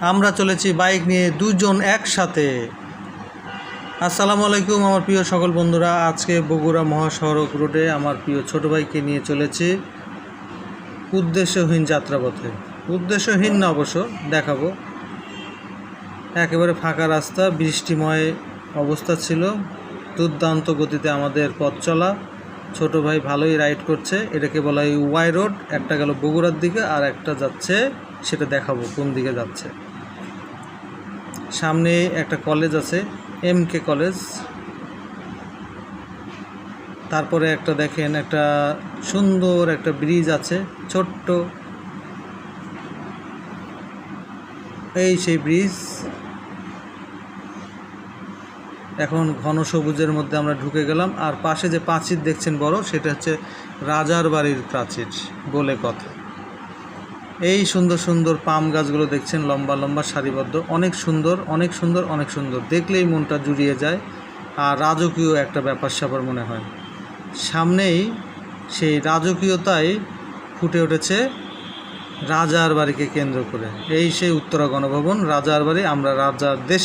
আমরা চলেছি বাইক নিয়ে দুজন একসাথে। আসসালামু আলাইকুম আমার প্রিয় সকল বন্ধুরা, আজকে বগুড়া মহাসড়ক রোডে আমার প্রিয় ছোট ভাইকে নিয়ে চলেছি উদ্দেশ্যহীন যাত্রাপথে। উদ্দেশ্যহীন না অবশ্য, দেখাবো। একেবারে ফাঁকা রাস্তা, বৃষ্টিময় অবস্থা ছিল। দুর্দান্ত গতিতে আমাদের পথ চলা। ছোট ভাই ভালোই রাইড করছে, এটাকে বলা হয় ওয়াই রোড। একটা গেল বগুড়ার দিকে আর একটা যাচ্ছে, সেটা দেখাবো কোন দিকে যাচ্ছে। সামনে একটা কলেজ আছে এম কে কলেজ। তারপরে একটা দেখেন, একটা সুন্দর একটা ব্রিজ আছে, ছোট্ট। এই সেই ব্রিজ। এখন ঘন সবুজের মধ্যে আমরা ঢুকে গেলাম, আর পাশে যে প্রাচীর দেখছেন বড়, সেটা হচ্ছে রাজার বাড়ির প্রাচীর বলে কথা। এই সুন্দর সুন্দর পাম গাছগুলো দেখছেন, লম্বা লম্বা সারিবদ্ধ। অনেক সুন্দর অনেক সুন্দর অনেক সুন্দর। দেখলেই মনটা জুড়িয়ে যায় আর রাজকীয় একটা ব্যাপার স্যাপার মনে হয়। সামনেই সেই রাজকীয়তায় ফুটে উঠেছে রাজার বাড়িকে কেন্দ্র করে। এই সেই উত্তরা গণভবন, রাজার বাড়ি, আমরা রাজার দেশে।